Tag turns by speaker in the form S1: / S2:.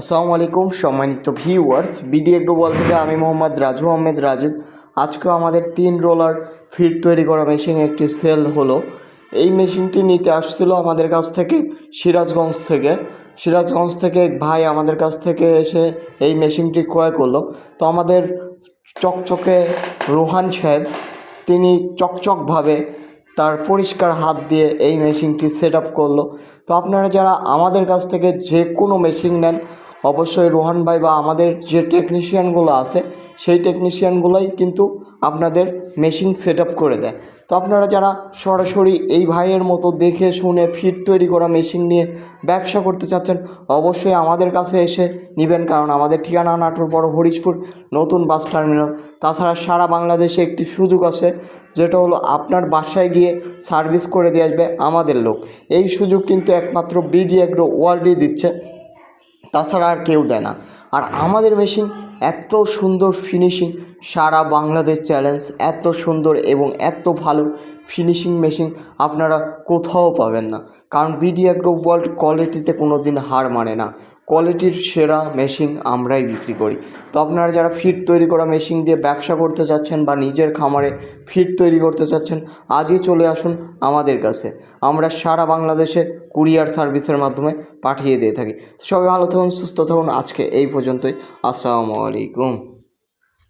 S1: আসসালামু আলাইকুম, সম্মানিত ভিউয়ার্স বিডি গ্লোবাল থেকে আমি মোহাম্মদ রাজু আহমেদ রাজীব। আজকে আমাদের তিন রোলার ফিট তৈরি করা মেশিন একটি সেল হলো। এই মেশিনটি নিতে আসছিল আমাদের কাছ থেকে সিরাজগঞ্জ থেকে। সিরাজগঞ্জ থেকে এক ভাই আমাদের কাছ থেকে এসে এই মেশিনটি ক্রয় করল। তো আমাদের চকচকে রোহান সাহেব, তিনি চকচকভাবে তার পরিষ্কার হাত দিয়ে এই মেশিনটি সেট আপ করল। তো আপনারা যারা আমাদের কাছ থেকে যে কোনো মেশিন নেন অবশ্যই রোহান ভাই বা আমাদের যে টেকনিশিয়ানগুলো আছে, সেই টেকনিশিয়ানগুলোই কিন্তু আপনাদের মেশিন সেট করে দেয়। তো আপনারা যারা সরাসরি এই ভাইয়ের মতো দেখে, শুনে ফিট তৈরি করা মেশিন নিয়ে ব্যবসা করতে চাচ্ছেন, অবশ্যই আমাদের কাছে এসে নেবেন, কারণ আমাদের ঠিকানা নাটোর বড় হরিশপুর, নতুন বাস টার্মিনাল। তাছাড়া সারা বাংলাদেশে একটি সুযোগ আছে, যেটা হলো আপনার বাসায় গিয়ে সার্ভিস করে দিয়ে আসবে আমাদের লোক। এই সুযোগ কিন্তু একমাত্র বিডি এগ্রো ওয়ার্ল্ডই দিচ্ছে। তাছাড়া আর কেউ দেয় না। আর আমাদের মেশিন এত সুন্দর ফিনিশিং সারা বাংলাদেশ চ্যালেঞ্জ এত সুন্দর এবং এত ভালো ফিনিশিং মেশিন আপনারা কোথাও পাবেন না। কারণ বিডিএ গ্রুপ ওয়ার্ল্ড কোয়ালিটিতে কোনো দিন হার মানে না। কোয়ালিটির সেরা মেশিন আমরাই বিক্রি করি। তো আপনারা যারা ফিট তৈরি করা মেশিন দিয়ে ব্যবসা করতে চাচ্ছেন বা নিজের খামারে ফিট তৈরি করতে চাচ্ছেন, আজই চলে আসুন আমাদের কাছে। আমরা সারা বাংলাদেশে কুরিয়ার সার্ভিসের মাধ্যমে পাঠিয়ে দিয়ে থাকি। সবাই ভালো থাকুন, সুস্থ থাকুন। আজকে এই পর্যন্তই। আসসালামু আলাইকুম।